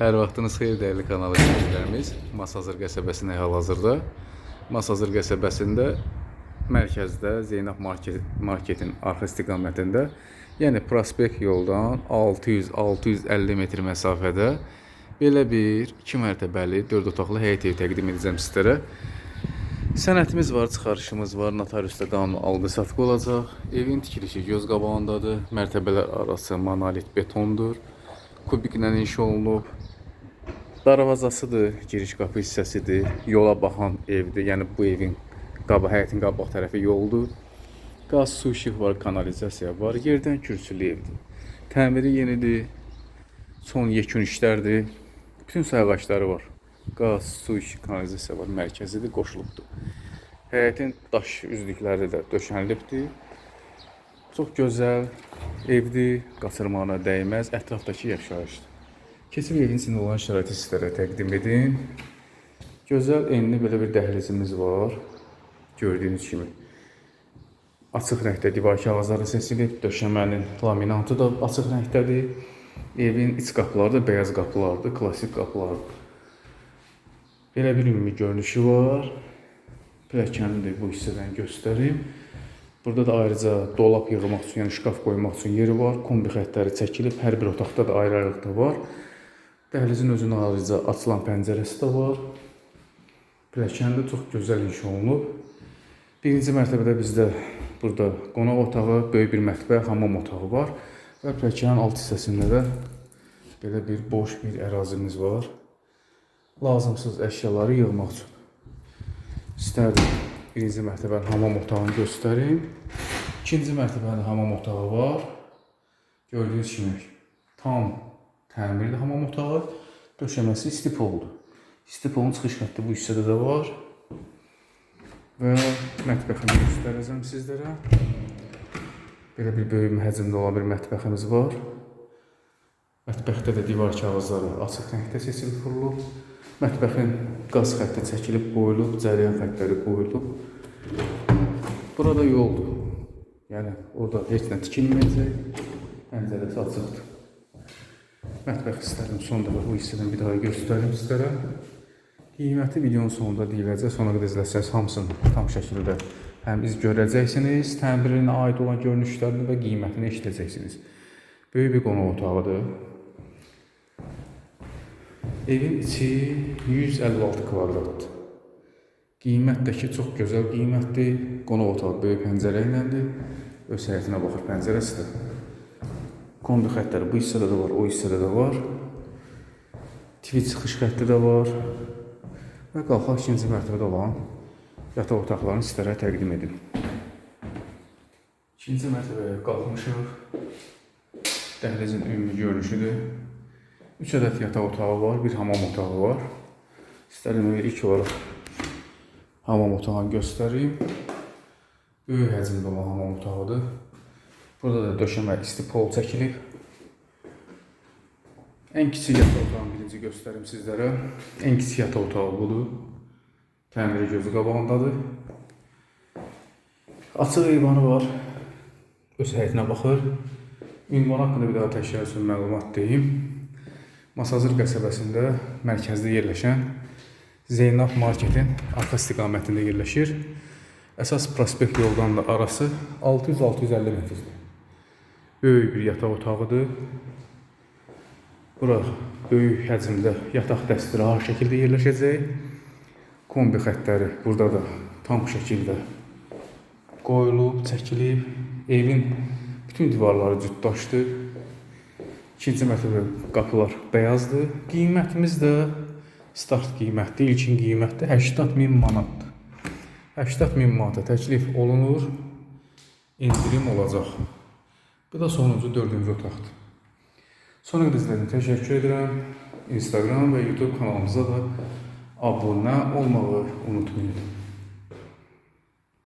Hər vaxtınız xeyir dəyərli kanal izləyicilərimiz. Masazır qəsəbəsində hal-hazırda. Masazır qəsəbəsində mərkəzdə Zeynəb market, marketin arxa istiqamətində, yəni prospekt yoldan 600-650 metr məsafədə belə bir 2 mərtəbəli 4 otaqlı həyət evi təqdim edəcəm sizlərə. Sənətimiz var, çıxarışımız var, notariusda qanun alqı-satqı olacaq. Evin tikilişi göz qabağındadır. Mərtəbələr arası monolit betondur. Kubiklə inşa olunub. Darvazasıdır, giriş qapı hissəsidir. Yola baxan evdir. Yəni bu evin qaba həyətin qabaq tərəfi yoldur. Qaz, su, işıq var, kanalizasiya var. Yerdən kürsülü evdir. Təmiri yenidir. Son yekun işlərdir. Bütün sayğaçları var. Qaz, su, işıq, kanalizasiya var. Mərkəzidir, qoşulubdur. Həyətin daş üzlükləri də döşənilibdir. Çox gözəl evdir, qaçırmağına dəyməz, ətrafdakı yaşayışdır. Keçib evin içində olan şəraiti sizlərə təqdim edim. Gözəl enli belə bir dəhlizimiz var. Gördüyünüz kimi. Açıq rəngdə divar kağızları seçilib, döşəmənin laminatı da açıq rəngdədir. Evin iç qapıları da beyaz qapılardır, klassik qapılardır. Belə bir ümumi görünüşü var. Pilləkəni də bu hissədən göstərim. Burada da ayrıca dolab yığmaq üçün, yəni şkaf qoymaq üçün yeri var. Kombi xəttləri çəkilib, hər bir otaqda da ayrı-ayrılıqda var. Dəhlizin özünə ayrıca açılan pəncərəsi də var. Pilləkəni də çox gözəl inşa olunub. Birinci mərtəbədə bizdə burada qonaq otağı, böyük bir mətbəx, hamam otağı var və pilləkənin alt hissəsində də belə bir boş bir ərazimiz var. Lazımsız əşyaları yığmaq üçün. İstərdim birinci mərtəbənin hamam otağını göstərim. İkinci mərtəbədə hamam otağı var. Gördüyünüz kimi tam təmirli hamam otağı. Döşəməsi istipoldur. İstipolun çıxış xətti bu hissədə də var. Və mətbəxini göstərəcəm sizlərə. Belə bir böyük həcmdə olan bir mətbəximiz var. Mətbəxdə də divar kağızları açıq rəngdə seçilib vurulub. Mətbəxin qaz xətti çəkilib qoyulub, cəryan xəttləri qoyulub. Burada yoldur. Yəni orada heç nə tikilməyəcək. Pəncərəsi açıqdır. Mətbəx istədim son dəfə bu hissədən bir daha göstərim sizlərə. Qiyməti videonun sonunda deyiləcək. Sona qədər izləsəz hamısını tam şəkildə həm iz görəcəksiniz, təmirinə aid olan görünüşlərini və qiymətini eşidəcəksiniz. Böyük bir qonaq otağıdır. Evin içi 156 kvadratdır. Qiymət də ki, çox gözəl qiymətdir. Qonaq otağı böyük pəncərə iləndir. Öz həyətinə baxır pəncərəsi də. Kombi xəttləri bu hissədə də var, o hissədə də var. TV çıxış xətti də var. Və qalxaq ikinci mərtəbədə olan yataq otaqlarını sizlərə təqdim edim. İkinci mərtəbəyə qalxmışıq. Dəhlizin ümumi görünüşüdür. 3 ədəd yataq otağı var, bir hamam otağı var. İstərdim ilk olaraq hamam otağını göstəreyim. Böyük həcmdə olan hamam otağıdır. Burada da döşəmə istipol çəkilib. Ən kiçik yataq otağını birinci göstərim sizlərə. Ən kiçik yataq otağı budur. Təmiri gözü qabağındadır. Açıq eyvanı var. Öz həyətinə baxır. Ünvan haqqında bir daha təkrar üçün məlumat deyim. Masazır qəsəbəsində mərkəzdə yerləşən Zeynab marketin arxa istiqamətində yerləşir. Əsas prospekt yoldan da arası 600-650 metrdir. Böyük bir yataq otağıdır. Bura böyük həcmdə yataq dəstiri ağır şəkildə yerləşəcək. Kombi xəttləri burada da tam şəkildə qoyulub, çəkilib. Evin bütün divarları cütdaşdır. İkinci mərtəbə qapılar bəyazdır. Qiymətimiz də start qiymətdir. İlkin qiymətdə 80 min manatdır. 80 min manata təklif olunur. İndirim olacaq. Bu da sonuncu dördüncü otaqdır. Sonra qədər izlədiyiniz üçün təşəkkür edirəm. Instagram və YouTube kanalımıza da abunə olmağı unutmayın.